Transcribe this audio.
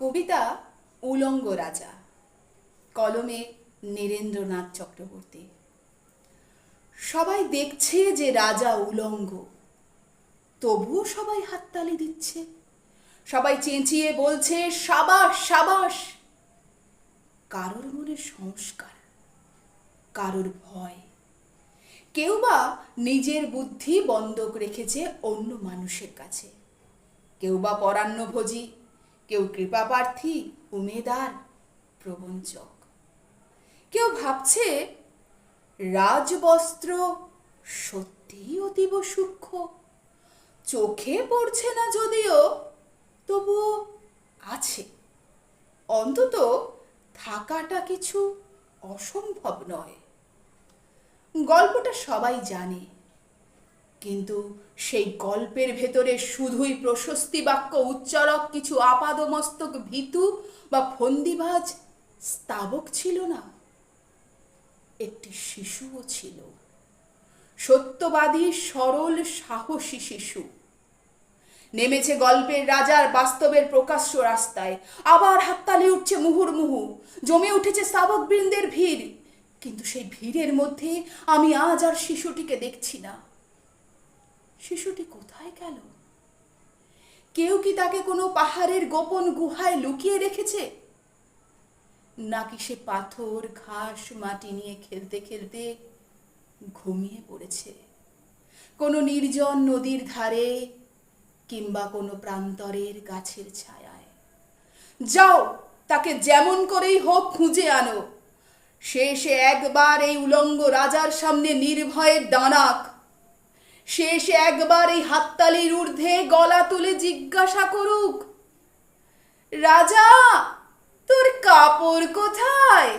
কবিতা উলঙ্গ রাজা, কলমে নীরেন্দ্রনাথ চক্রবর্তী। সবাই দেখছে যে রাজা উলঙ্গ, তবুও সবাই হাততালি দিচ্ছে। সবাই চেঁচিয়ে বলছে, সাবাস সাবাস! কারোর মনে সংস্কার, কারোর ভয়। কেউ বা নিজের বুদ্ধি বন্ধক রেখেছে অন্য মানুষের কাছে। কেউ বা পরান্নভোজী কেউ কৃপাপ্রার্থী, উমেদার, প্রবঞ্চক। কেউ ভাবছে রাজবস্ত্র সত্যিই অতীব সূক্ষ্ম। চোখে পড়ছে না যদিও, তবুও আছে। অন্তত থাকাটা কিছু অসম্ভব নয়। গল্পটা সবাই জানে। কিন্তু সেই গল্পের ভেতরে শুধুই প্রশস্তি বাক্য, উচ্চারক, কিছু আপাদমস্তক, ভীতু বা ফন্দিবাজ স্তাবক ছিল না। একটি শিশুও ছিল। সত্যবাদী, সরল, সাহসী শিশু। নেমেছে গল্পের রাজার বাস্তবের প্রকাশ্য রাস্তায়। আবার হাততালি উঠছে মুহুর্মুহু জমে উঠেছে স্তাবক বৃন্দের ভিড়। কিন্তু সেই ভিড়ের মধ্যে আমি আজ আর শিশুটিকে দেখছি না। শিশুটি কোথায় গেল? কেউ কি তাকে কোনো পাহাড়ের গোপন গুহায় লুকিয়ে রেখেছে? নাকি সে পাথর, ঘাস, মাটি নিয়ে খেলতে খেলতে ঘুমিয়ে পড়েছে? কোনো নির্জন নদীর ধারে কিংবা কোনো প্রান্তরের গাছের ছায়ায়? যাও, তাকে যেমন করেই হোক খুঁজে আনো। সে একবার এই উলঙ্গ রাজার সামনে নির্ভয়ে দাঁড়াক। সে একবার এই হাততালির ঊর্ধ্বে গলা তুলে জিজ্ঞাসা করুক রাজা তোর কাপড় কোথায়?